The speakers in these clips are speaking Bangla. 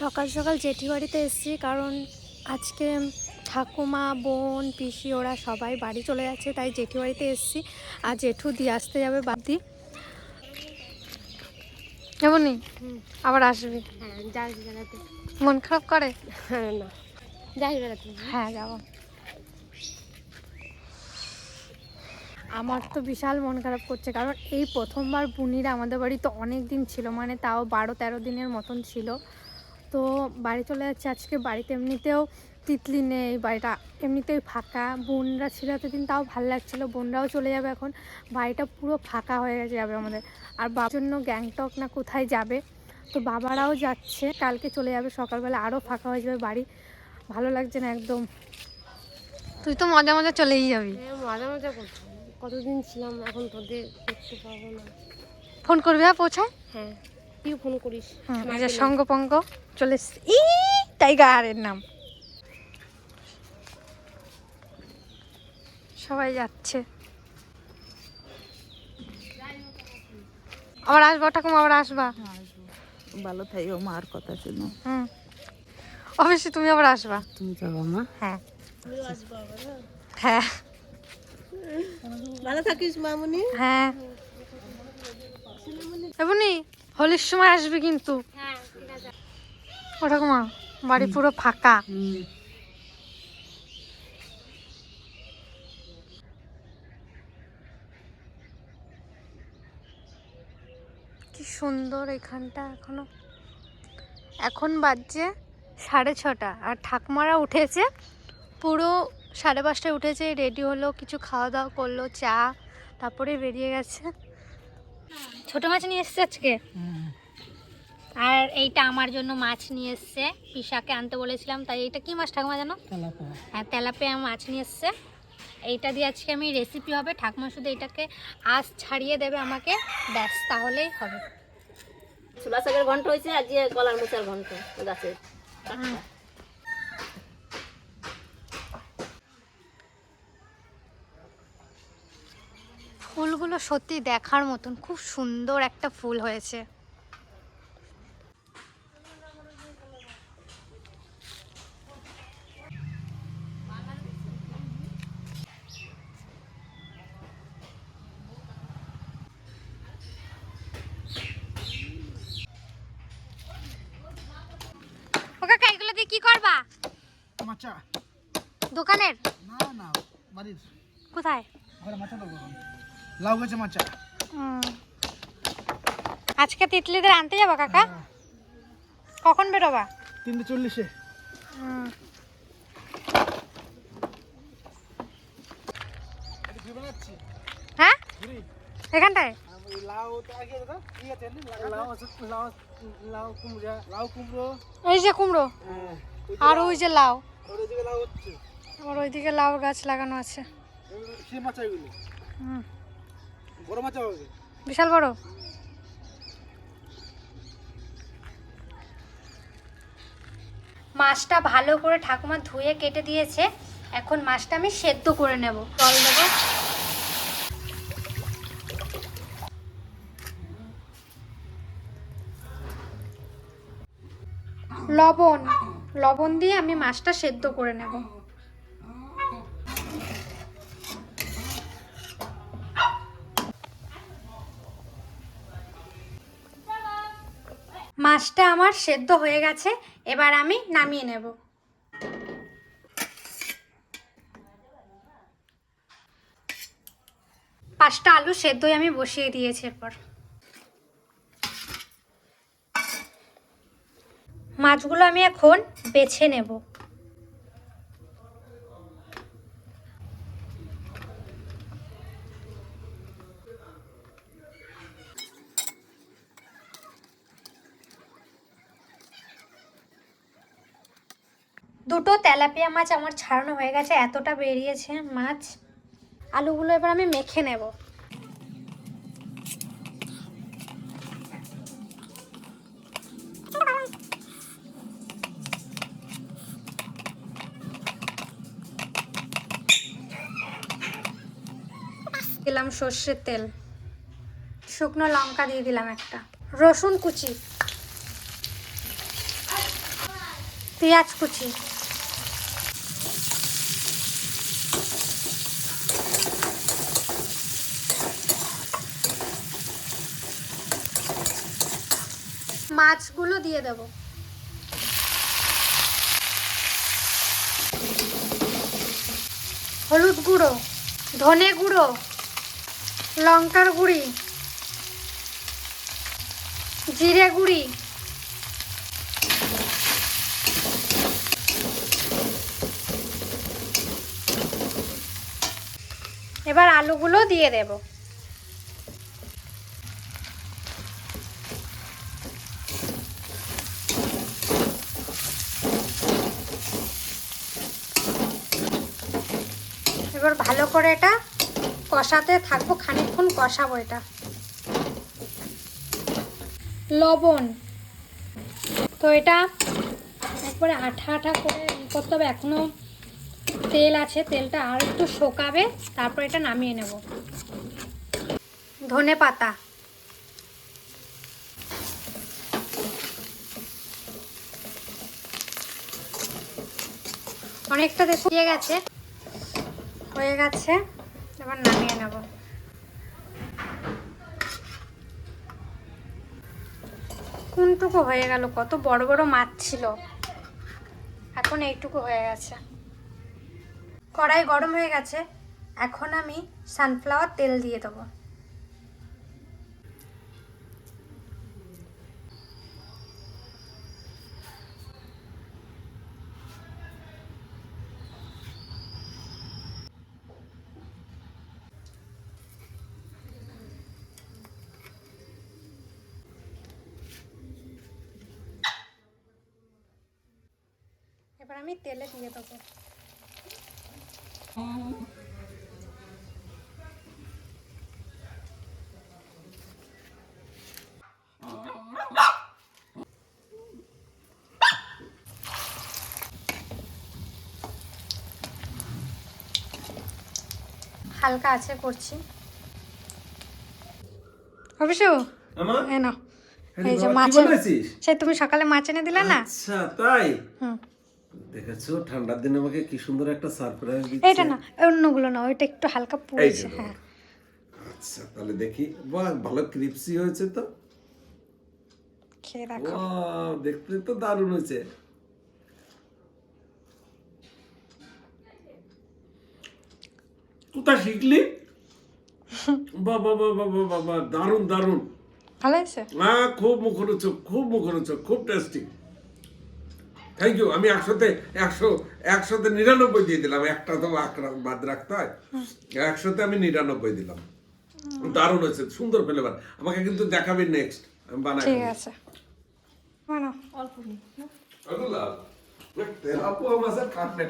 সকাল সকাল জেঠি বাড়িতে এসেছি কারণ আজকে ঠাকুমা বোন পিসি ওরা সবাই বাড়ি চলে যাচ্ছে তাই জেঠি বাড়িতে এসেছি। আর জেঠু দিয়ে আসতে যাবে বাদি এমনই আবার আসবি। হ্যাঁ মন খারাপ করে? হ্যাঁ না। যাস বেড়াতে। হ্যাঁ যাব। আমার তো বিশাল মন খারাপ করছে কারণ এই প্রথমবার বুনিরা আমাদের বাড়িতে অনেক দিন ছিল মানে তাও বারো তেরো দিনের মতন ছিল। তো বাড়ি চলে যাচ্ছে। আজকে বাড়িতে এমনিতেও তিতলি নেই বাড়িটা এমনিতেই ফাঁকা। বোনরা ছিল এতদিন তাও ভালো লাগছিল বোনরাও চলে যাবে এখন। বাড়িটা পুরো ফাঁকা হয়ে গেছে যাবে আমাদের। আর বাবার জন্য গ্যাংটক না কোথায় যাবে? তো বাবারাও যাচ্ছে কালকে চলে যাবে সকালবেলা আরও ফাঁকা হয়ে যাবে বাড়ি। ভালো লাগছে না একদম। তুই তো মজা মজা চলেই যাবি। হ্যাঁ মজা মজা করছি। কতদিন ছিলাম এখন তোদের দেখতে পাবো না। ফোন করবি হ্যাঁ পৌঁছায়? হ্যাঁ। তুই ফোন করিস। হুম এই মাকে সঙ্গপঙ্গ চলে এসছে। ই টাইগারের নাম। সবাই যাচ্ছে। আবার আসবা ঠাকুমা আবার আসবা। ভালো থাইও মার কথা শুনো। হুম। অবশ্যই তুমি আবার আসবা। তুমি যাব মা। হ্যাঁ। হ্যাঁ। ভালো থাকিস মামুনি। হ্যাঁ। এমনি হোলির সময় আসবি কিন্তু। হ্যাঁ ঠিক আছে। ও ঠাকুমা বাড়ি পুরো ফাঁকা। কি সুন্দর এখানটা এখনও। এখন বাজছে সাড়ে ছটা আর ঠাকুমারা উঠেছে। পুরো সাড়ে পাঁচটায় উঠেছে রেডি হলো কিছু খাওয়া দাওয়া করল চা তারপরে বেরিয়ে গেছে। ছোট মাছ নিয়ে এসছে আজকে? আর এইটা আমার জন্য মাছ নিয়ে এসছে। পিসাকে আনতে বলেছিলাম তাই এইটা কি মাছ ঠাকুমা জানো? হ্যাঁ তেলাপিয়া মাছ নিয়ে এসছে। এইটা দিয়ে আজকে আমি রেসিপি হবে। ঠাকুমা শুধু এটাকে আঁশ ছাড়িয়ে দেবে আমাকে। ব্যাস তাহলেই হবে। ছোলা শাকের ঘন্ট হয়েছে আর যে কলার মোচার ঘন্ট গাছের। ফুলগুলো সত্যি দেখার মতন খুব সুন্দর একটা ফুল হয়েছে। কি করবা? মাচা। দোকানের? না না বাড়ির। কোথায়? ঘরে মাচা দেবো। লাউ গাছে মাচা। আজকে তিতলিদের আনতে যাব কাকা? কখন বেরোবা? তিনটে চল্লিশে। হ্যাঁ? এখানটায়? এই যে কুমড়ো হ্যাঁ আর ওই যে লাউ। আমার ওইদিকে লাউ গাছ লাগানো আছে। হুম। বড় মাচা হবে বিশাল বড়। মাছটা ভালো করে ঠাকুমা ধুয়ে কেটে দিয়েছে। এখন মাছটা আমি সেদ্ধ করে নেব। জল দেবো। লবণ। লবণ দিয়ে আমি মাছটা সেদ্ধ করে নেব। মাছটা আমার সেদ্ধ হয়ে গেছে, এবার আমি নামিয়ে নেব। পাঁচটা আলু সেদ্ধই আমি বসিয়ে দিয়েছি এরপর। মাছগুলো আমি এখন বেছে নেব। দুটো তেলাপিয়া মাছ আমার ছাড়ানো হয়ে গেছে, এতটা বেরিয়েছে মাছ। আলুগুলো এবার আমি মেখে নেব। দিলাম সর্ষের তেল। শুকনো লঙ্কা দিয়ে দিলাম একটা। রসুন কুচি। পেঁয়াজ কুচি। মাছগুলো দিয়ে দেব। হলুদ গুঁড়ো, ধনে গুঁড়ো, লঙ্কার গুঁড়ি, জিরে গুঁড়ি, এবার আলুগুলো দিয়ে দেব। এবার ভালো করে এটা কষাতে থাকব, খানিকক্ষণ কষাবো এটা। লবণ। তো এটা একবারে আঠা আঠা করে করতে হবে, এখনও তেল আছে, তেলটা আর একটু শোকাবে, তারপর এটা নামিয়ে নেব। ধনে পাতা। অনেকটা দেখো দিয়ে গেছে। হয়ে গেছে, এবার নামিয়ে নেব। কোনটুকু হয়ে গেল? কত বড় বড় মাছ ছিল। এখন এইটুকু হয়ে গেছে। কড়াই গরম হয়ে গেছে। এখন আমি সানফ্লাওয়ার তেল দিয়ে দেবো। এবার আমি তেলে দিয়ে দেবো। হালকা আছে করছি। অবশ্য এই যে মাছ সেই তুমি সকালে মাছ এনে দিলে না? আচ্ছা তাই? হুম। দেখেছ? ঠান্ডার দিনে আমাকে কি সুন্দর একটা সারপ্রাইজ দিচ্ছে। এইটা না অন্যগুলো না ওইটা একটু হালকা পুড়েছে হ্যাঁ। আচ্ছা তাহলে দেখি। বাহ ভালো ক্রিপসি হয়েছে তো। খেয়ে দেখো। দেখতে তো দারুণ হয়েছে। কোথা শিখলি? বাবা বাবা বাবা বাবা দারুণ দারুণ। ভালো হয়েছে? হ্যাঁ খুব মুখরোচক খুব মুখরোচক খুব টেস্টি থ্যাংক ইউ আমি একশোতে একশো একশোতে নিরানব্বই দিয়ে দিলাম। একটা তো বাদ রাখতে হয়। একশোতে আমি নিরানব্বই দিলাম। দারুণ হয়েছে। সুন্দর ফ্লেভার। আমাকে কিন্তু দেখাবি নেক্সট আমি বানাই। ঠিক আছে। মানে কাটলেট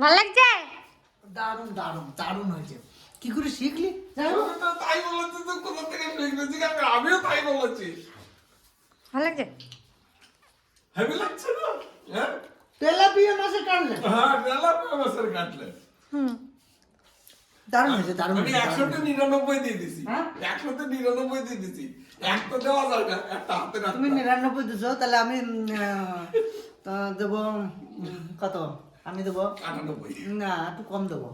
ভালো লাগছে? দারুণ দারুণ দারুণ হয়েছে। কি করে শিখলি? তাই বলেছি তো কোথা থেকে শিখেছি? আমিও তাই বলেছি। ভালো লাগছে হেভি লাগছে না? হ্যাঁ? তেলাপিয়া মাছের কাটলে হ্যাঁ তেলাপুয়া মাছের কাটলেট। হুম। দারুণ হয়েছে দারুণ আমি একশোতে নিরানব্বই দিয়ে দিছি। হ্যাঁ? একশোতে নিরানব্বই দিয়ে দিছি। এক তো দেওয়া যায় না একটা হাতে রাখতে তুমি নিরানব্বই দিছো তাহলে আমি দেবো কত? আমি দেবো? আটানব্বই। না একটু কম দেবো।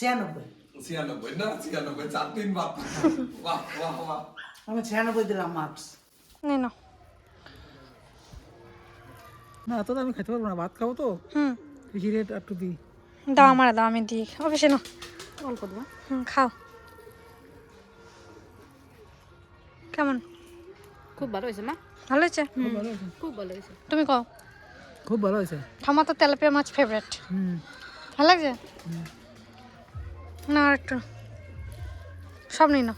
ছিয়ানব্বই। ছিয়ানব্বই না ছিয়ানব্বই চার তিন বাদ বাহ বাহ বাহ। আমি ছিয়ানব্বই দিলাম মার্কস নে না তো আমি খেতে পারব না ভাত খাব তো। হুম। হিরে একটু দিই দাও আমার দাও আমি দিই। অবশ্যই নাও। অল্প দেবো হুম খাও। কেমন? খুব ভালো হয়েছে মা। ভালো হয়েছে? খুব ভালো হয়েছে। তুমি কও। খুব ভালো হয়েছে। আমার তো তেলাপিয়া মাছ ফেভারেট হুম। ভালো লাগছে? না আর একটু। সব নিই না